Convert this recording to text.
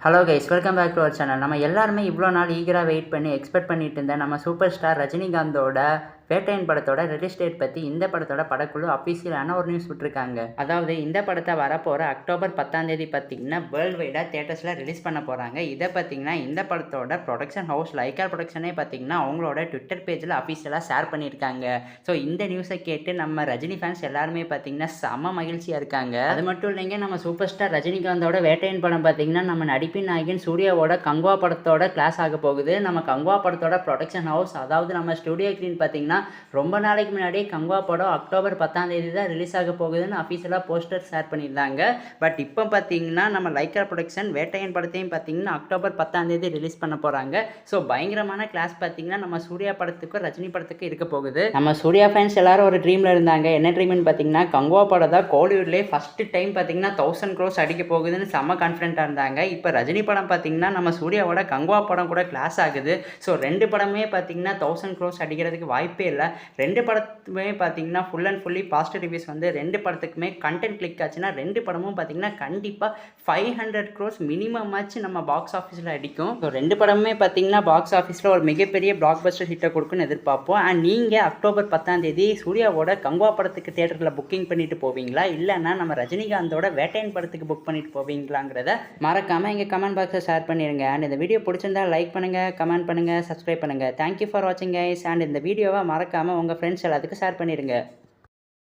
Hello guys welcome back to our channel நம்ம எல்லாருமே இவ்வளோ நாள் ஈகராக வெயிட் பண்ணி எக்ஸ்பெக்ட் பண்ணிட்டு இருந்த நம்ம சூப்பர் ஸ்டார் ரஜினிகாந்தோட வேட்டையன் படத்தோட ரிலீஸ் டேட் பற்றி இந்த படத்தோட படக்குழு அஃபீஷியலான ஒரு நியூஸ் விட்டுருக்காங்க. அதாவது இந்த படத்தை வரப்போகிற அக்டோபர் பத்தாம் தேதி பார்த்தீங்கன்னா வேர்ல்டு வைடாக தேட்டர்ஸில் ரிலீஸ் பண்ண போகிறாங்க இதை பார்த்தீங்கன்னா இந்த படத்தோட ப்ரொடக்ஷன் ஹவுஸ் லைக்கா ப்ரொடக்ஷனே பார்த்தீங்கன்னா அவங்களோட ட்விட்டர் பேஜில் அஃபீஷியலாக ஷேர் பண்ணியிருக்காங்க ஸோ இந்த நியூஸை கேட்டு நம்ம ரஜினி ஃபேன்ஸ் எல்லாருமே பார்த்தீங்கன்னா செம மகிழ்ச்சியாக இருக்காங்க. அது மட்டும் இல்லைங்க நம்ம சூப்பர் ஸ்டார் ரஜினிகாந்தோட வேட்டையன் படம் பார்த்தீங்கன்னா நம்ம நடிப்பின் நாயகன் சூர்யாவோட கங்குவா படத்தோட கிளாஸ் ஆக போகுது. நம்ம கங்குவா படத்தோட ப்ரொடக்ஷன் ஹவுஸ் அதாவது நம்ம ஸ்டுடியோ க்ளீன் பார்த்தீங்கன்னா ரொம்ப நாளைக்கு முன்னாடியே கங்குவா படம் அக்டோபர் பத்தாம் தேதி தான் ரிலீஸ் ஆக போகுதுன்னு அஃபீஷியலாக போஸ்டர் ஷேர் பண்ணியிருந்தாங்க. பட் இப்போ பார்த்தீங்கன்னா நம்ம லைக்கா ப்ரொடக்ஷன் வேட்டையன் படத்தையும் பார்த்தீங்கன்னா அக்டோபர் பத்தாம் தேதி ரிலீஸ் பண்ண போகிறாங்க ஸோ பயங்கரமான கிளாஸ் பார்த்தீங்கன்னா நம்ம சூர்யா படத்துக்கும் ரஜினி படத்துக்கும் இருக்க போகுது. நம்ம சூர்யா ஃபேன்ஸ் எல்லாரும் ஒரு ட்ரீமில் இருந்தாங்க. என்ன ட்ரீம்னு பார்த்தீங்கன்னா கங்குவா படம் தான் கோலிவுட்லேயே ஃபஸ்ட்டு டைம் பார்த்தீங்கன்னா தௌசண்ட் க்ரோஸ் அடிக்க போகுதுன்னு செம்ம கான்ஃபிடென்ட்டாக இருந்தாங்க. இப்போ ரஜினி படம் பார்த்தீங்கன்னா நம்ம சூர்யாவோட கங்குவா படம் கூட கிளாஸ் ஆகுது. ஸோ ரெண்டு படமே பார்த்தீங்கன்னா தௌசண்ட் க்ரோஸ் அடிக்கிறதுக்கு வாய்ப்பே இல்லை. ரெண்டு படத்துமே பார்த்தீங்கன்னா full and fully positive reviews வந்து ரெண்டு படத்துக்குமே கண்டென்ட் கிளிக் ஆச்சுன்னா ரெண்டு படமும் பார்த்தீங்கன்னா கண்டிப்பாக ஃபைவ் ஹண்ட்ரட் க்ரோஸ் மினிமம் ஆச்சு நம்ம பாக்ஸ் ஆஃபீஸில் அடிக்கும். ஸோ ரெண்டு படமுமே பார்த்தீங்கன்னா பாக்ஸ் ஆஃபீஸில் ஒரு மிகப்பெரிய பிளாக் பஸ்டர் ஹிட்டை கொடுக்குன்னு எதிர்பார்ப்போம். அண்ட் நீங்கள் அக்டோபர் பத்தாம் தேதி சூர்யாவோட கங்குவா படத்துக்கு தேட்டரில் புக்கிங் பண்ணிட்டு போவீங்களா? இல்லைன்னா நம்ம ரஜினிகாந்தோட வேட்டையன் படத்துக்கு புக் பண்ணிட்டு போவீங்களாங்கிறத மறக்காமல் எங்கள் கமெண்ட் பாக்ஸை ஷேர் பண்ணிடுங்க அண்ட் இந்த வீடியோ பிடிச்சிருந்தா லைக் பண்ணுங்கள் கமெண்ட் பண்ணுங்கள் சப்ஸ்கிரைப் பண்ணுங்கள் தேங்க்யூ ஃபார் வாட்சிங் கைஸ் அண்ட் இந்த வீடியோவை மறக்காமல் உங்கள் ஃப்ரெண்ட்ஸ் எல்லாத்துக்கும் ஷேர் பண்ணிடுங்க.